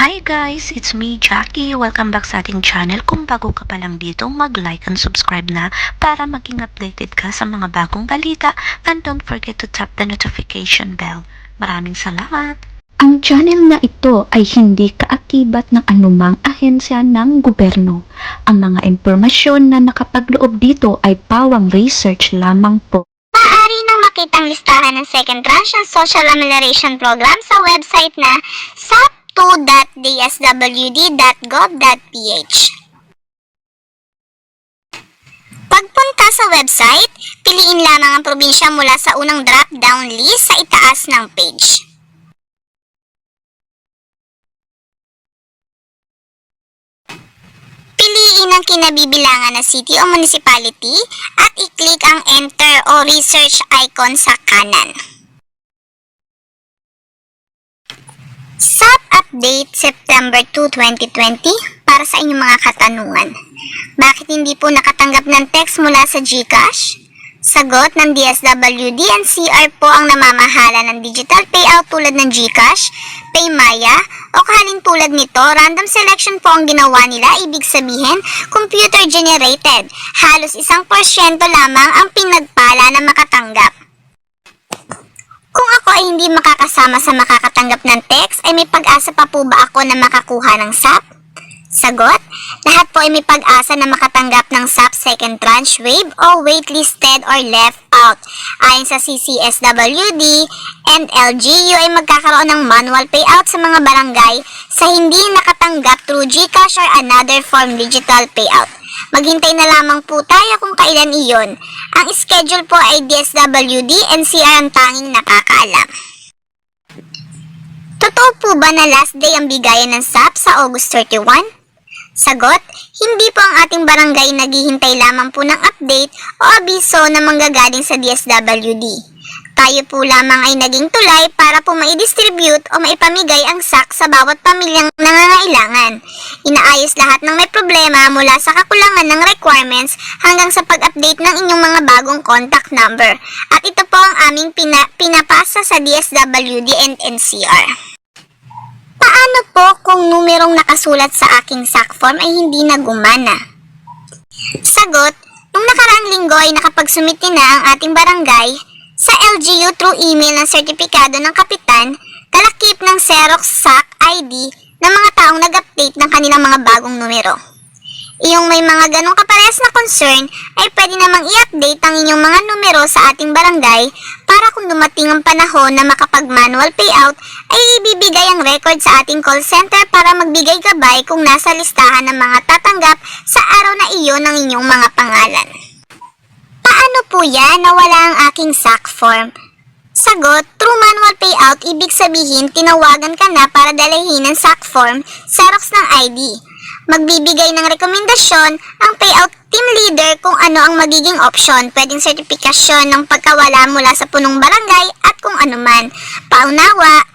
Hi guys, it's me Jackie. Welcome back sa ating channel. Kung bago ka pa lang dito, mag-like and subscribe na para maging updated ka sa mga bagong balita and don't forget to tap the notification bell. Maraming salamat! Ang channel na ito ay hindi kaakibat ng anumang ahensya ng gobyerno. Ang mga impormasyon na nakapagloob dito ay pawang research lamang po. Makita ang listahan ng second tranche ng Social Amelioration Program sa website na sap2.dswd.gov.ph. Pagpunta sa website, piliin lamang ang probinsya mula sa unang drop-down list sa itaas ng page. Ang kinabibilangan na city o municipality at i-click ang enter o research icon sa kanan. SAP Update September 2, 2020 para sa inyong mga katanungan. Bakit hindi po nakatanggap ng text mula sa GCash? Sagot ng DSWD and CR po ang namamahala ng digital payout tulad ng GCash, Paymaya, o kahalin tulad nito, random selection po ang ginawa nila, ibig sabihin, computer generated. Halos isang porsyento lamang ang pinagpala na makatanggap. Kung ako ay hindi makakasama sa makakatanggap ng text, ay may pag-asa pa po ba ako na makakuha ng SAP? Sagot, lahat po ay may pag-asa na makatanggap ng SAP second tranche wave o waitlisted or left out. Ayon sa CCSWD and LGU ay magkakaroon ng manual payout sa mga barangay sa hindi nakatanggap through GCash or another form digital payout. Maghintay na lamang po tayo kung kailan iyon. Ang schedule po ay DSWD and CR ang tanging nakakaalam. Totoo po ba na last day ang bigayan ng SAP sa August 31? Sagot, hindi po ang ating barangay naghihintay lamang po ng update o abiso na manggagaling sa DSWD. Tayo po lamang ay naging tulay para po maidistribute o maipamigay ang SAC sa bawat pamilyang nangangailangan. Inaayos lahat ng may problema mula sa kakulangan ng requirements hanggang sa pag-update ng inyong mga bagong contact number. At ito po ang aming pina- pinapasa sa DSWD and NCR. Paano po kung numerong nakasulat sa aking SAC form ay hindi na gumana? Sagot, nung nakaraang linggo ay nakapagsumiti na ang ating barangay sa LGU through email ng sertipikado ng kapitan, kalakip ng Xerox SAC ID ng mga taong nag-update ng kanilang mga bagong numero. Iyong may mga ganong kaparehas na concern ay pwede namang i-update ang inyong mga numero sa ating barangay para kung dumating ang panahon na makapag-manual payout ay ibibigay ang record sa ating call center para magbigay gabay kung nasa listahan ng mga tatanggap sa araw na iyon ng inyong mga pangalan. Paano po yan na wala ang aking SAC form? Sagot, through manual payout, ibig sabihin tinawagan ka na para dalahin ang SAC form, Xerox ng ID. Magbibigay ng rekomendasyon ang payout team leader kung ano ang magiging option, pwedeng sertifikasyon ng pagkawala mula sa punong barangay at kung ano man. Paunawa,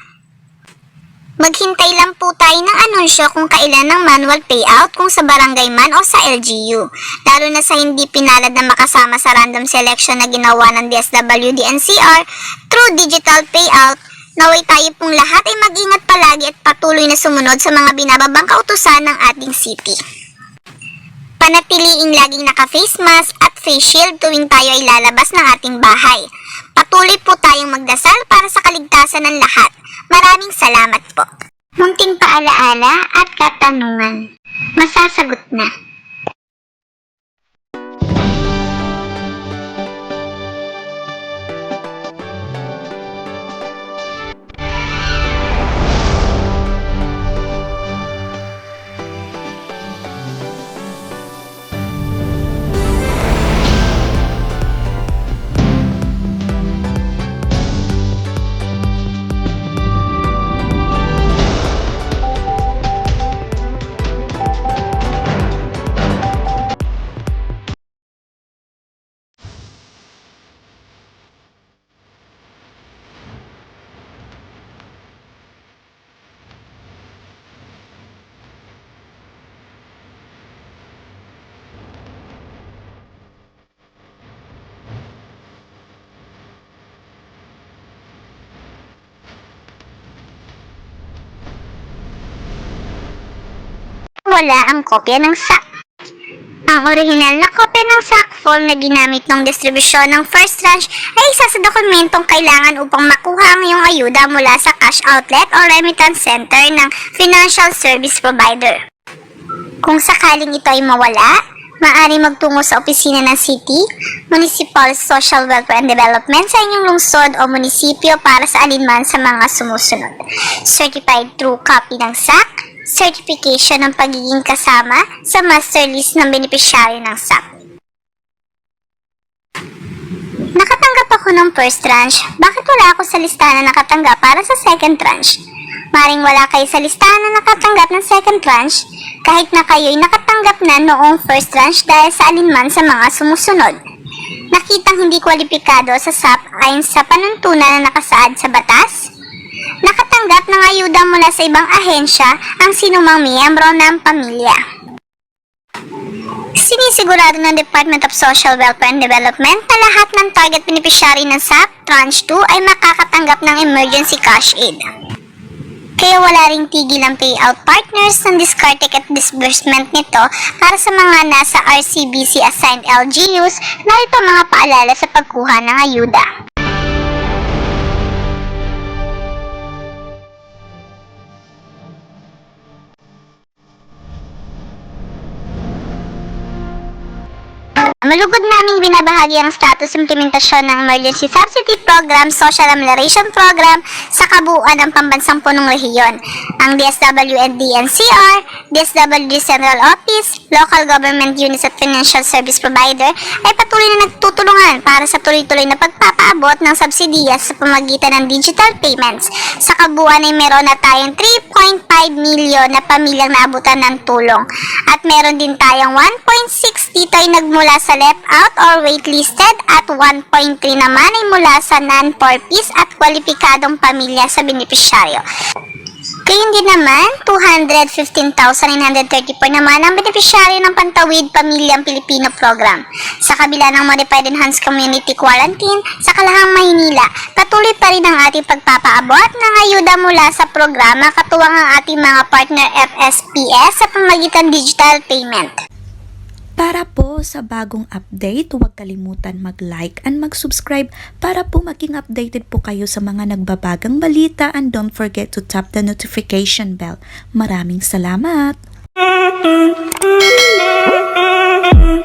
Maghintay lang po tayo ng anunsyo kung kailan ng manual payout kung sa barangay man o sa LGU. Lalo na sa hindi pinalad na makasama sa random selection na ginawa ng DSWD NCR through digital payout, naway tayo pong lahat ay mag-ingat palagi at patuloy na sumunod sa mga binababang kautusan ng ating city. Panatiliing laging naka-face mask at face shield tuwing tayo ay lalabas ng ating bahay. Patuloy po tayong magdasal para sa kaligtasan ng lahat. Maraming salamat po. Munting paalaala at katanungan. Masasagot na. Mawala ang kopya ng SAP. Ang orihinal na kopya ng SAC form na ginamit ng distribusyon ng first tranche ay isa sa dokumentong kailangan upang makuha ang iyong ayuda mula sa cash outlet o remittance center ng financial service provider. Kung sakaling ito ay mawala, maaari magtungo sa opisina ng City, Municipal Social Welfare and Development sa inyong lungsod o munisipyo para sa alinman sa mga sumusunod. Certified true copy ng SAC, certification ng pagiging kasama sa master list ng beneficiary ng SAC. Nakatanggap ako ng first tranche. Bakit wala ako sa listahan na nakatanggap para sa second tranche? Maring wala kayo sa listahan na nakatanggap ng second tranche, kahit na kayo'y nakatanggap na noong first tranche dahil sa alinman sa mga sumusunod. Nakitang hindi kwalipikado sa SAP ayon sa panuntunan na nakasaad sa batas? Nakatanggap ng ayuda mula sa ibang ahensya ang sinumang miyembro ng pamilya. Sinisigurado ng Department of Social Welfare and Development na lahat ng target beneficiary ng SAP Tranche 2 ay makakatanggap ng emergency cash aid. Kaya wala ring tigil ang payout partners ng discard ticket disbursement nito para sa mga nasa RCBC assigned LGUs na ito mga paalala sa pagkuha ng ayuda. Malugod naming binabahagi ang status implementasyon ng Emergency Subsidy Program, Social Amelioration Program sa kabuuan ng pambansang punong rehiyon. Ang DSW and DNCR, DSWD Central Office, Local Government Units at Financial Service Provider ay patuloy na nagtutulungan para sa tuloy-tuloy na pagpapaabot ng subsidiya sa pamagitan ng digital payments. Sa kabuuan ay meron na tayong 3.5 milyon na pamilyang naabutan ng tulong. At meron din tayong 1.6 dito ay nagmula sa left out or waitlisted at 1.3 naman ay mula sa non-purpose at kwalipikadong pamilya sa benepisyaryo. Gayun din naman, 215,934 naman ang benepisyaryo ng Pantawid Pamilyang Pilipino Program. Sa kabila ng Modified Enhanced Community Quarantine sa Kalahang Maynila, patuloy pa rin ang ating pagpapaabot ng ayuda mula sa programa katuwang ang ating mga partner FSPS sa pamagitan digital payment. Para po sa bagong update, huwag kalimutan mag-like and mag-subscribe para po maging updated po kayo sa mga nagbabagang balita and don't forget to tap the notification bell. Maraming salamat!